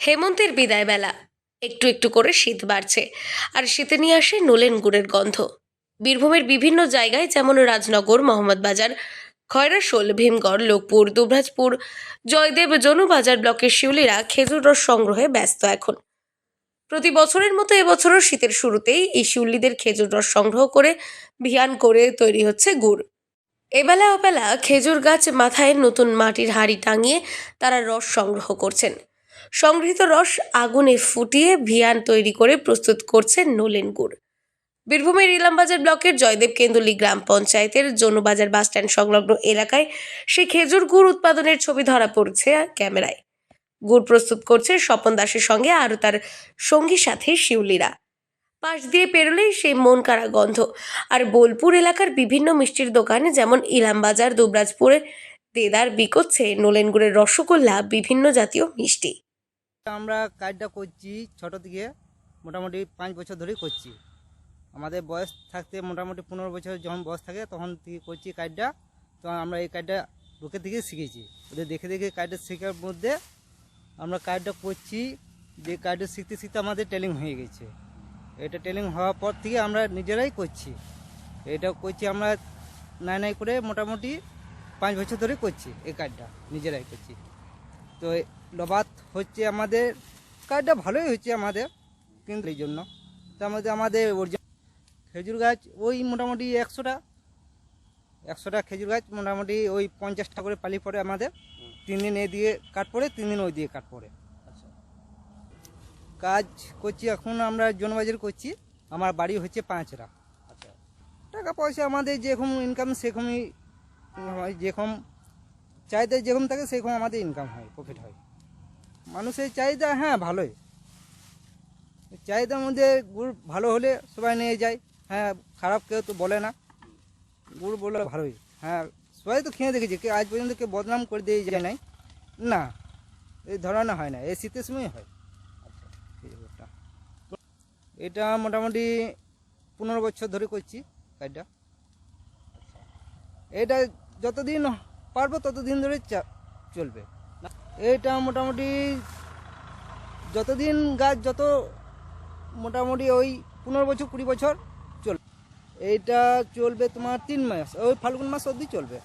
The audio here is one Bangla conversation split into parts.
হেমন্তের বিদায় বেলা একটু একটু করে শীত বাড়ছে। আর শীতে নিয়ে আসে নোলেন গুড়ের গন্ধ। বীরভূমের বিভিন্ন জায়গায় যেমন রাজনগর, মোহাম্মদবাজার খয়রাশোল ভীমগড় লোকপুর দুবরাজপুর, জয়দেব জনুবাজার ব্লকের শিউলিরা খেজুর রস সংগ্রহে ব্যস্ত এখন। প্রতি বছরের মতো এবছরও শীতের শুরুতেই এই শিউলিদের খেজুর রস সংগ্রহ করে ভিয়ান করে তৈরি হচ্ছে গুড়। এবেলা ওবেলা খেজুর গাছ মাথায় নতুন মাটির হাঁড়ি টাঙিয়ে তারা রস সংগ্রহ করছেন। সংগৃহীত রস আগুনে ফুটিয়ে ভিয়ান তৈরি করে প্রস্তুত করছে নোলেন গুড়। বীরভূমের ইলামবাজার ব্লকের জয়দেব কেন্দুলি গ্রাম পঞ্চায়েতের জনুবাজার বাসস্ট্যান্ড সংলগ্ন এলাকায় সেই খেজুর গুড় উৎপাদনের ছবি ধরা পড়ছে ক্যামেরায়। গুড় প্রস্তুত করছে স্বপন দাসের সঙ্গে আরও তার সঙ্গী সাথে শিউলিরা। পাশ দিয়ে পেরোলেই সেই মন কাড়া গন্ধ। আর বোলপুর এলাকার বিভিন্ন মিষ্টির দোকানে যেমন ইলামবাজার, দুবরাজপুরে দেদার বিকোচ্ছে নোলেন গুড়ের রসগোল্লা, বিভিন্ন জাতীয় মিষ্টি। আমরা কাজটা করছি ছোট থেকে মোটামুটি পাঁচ বছর ধরেই করছি। আমাদের বয়স থাকতে মোটামুটি পনেরো বছর যখন বয়স থাকে তখন থেকে করছি কাজটা। তো আমরা এই কাজটা লোকের থেকে শিখেছি। ওদের দেখে দেখে কাজটা শেখার মধ্যে আমরা কাজটা করছি যে কাজটা শিখতে শিখতে আমাদের ট্রেনিং হয়ে গেছে। এটা ট্রেনিং হওয়ার পর থেকে আমরা নিজেরাই করছি। এটা করছি আমরা নাই নাই করে মোটামুটি পাঁচ বছর ধরে করছি এই কাজটা, নিজেরাই করছি। তো লবাত হচ্ছে আমাদের কাজটা ভালোই হচ্ছে আমাদের কিন্তু এই জন্য। তার মধ্যে আমাদের খেজুর গাছ ওই মোটামুটি একশোটা একশোটা খেজুর গাছ মোটামুটি ওই পঞ্চাশটা করে পালি পড়ে আমাদের। তিন দিন এ দিয়ে কাট পড়ে তিন দিন ওই দিয়ে কাট পড়ে। কাজ করছি এখন আমরা জনবাজার করছি আমার বাড়ি হচ্ছে পাঁচরা। টাকা পয়সা আমাদের যেরকম ইনকাম সেরকমই হয় যেরকম চাহিদা যেরকম থাকে, সেরকম আমাদের ইনকাম হয় প্রফিট হয়। মানুষের চাহিদা হ্যাঁ ভালোই। চাহিদার মধ্যে গুড় ভালো হলে সবাই নিয়ে যায়। হ্যাঁ খারাপ কেউ তো বলে না। গুড় বলে ভালোই। হ্যাঁ সবাই তো খেয়ে দেখেছি। কেউ আজ পর্যন্ত কেউ বদনাম করে দিয়ে যায় নাই। না, এই ধরনের হয় না। এই শীতের সময় হয়। এটা মোটামুটি পনেরো বছর ধরে করছি, কাজটা। এটা যতদিন পারব, ততদিন ধরে চলবে। এটা মোটামুটি যতদিন গাছ যত মোটামুটি ওই পনেরো বছর, কুড়ি বছর চলবে এইটা চলবে তোমার তিন মাস, ওই ফাল্গুন মাস অবধি চলবে।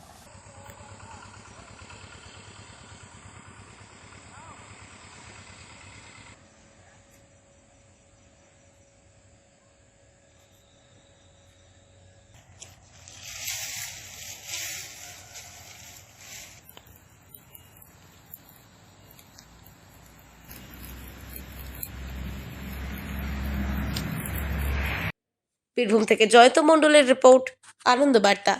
বীরভূম থেকে জয়ত মণ্ডলের রিপোর্ট আনন্দ বার্তা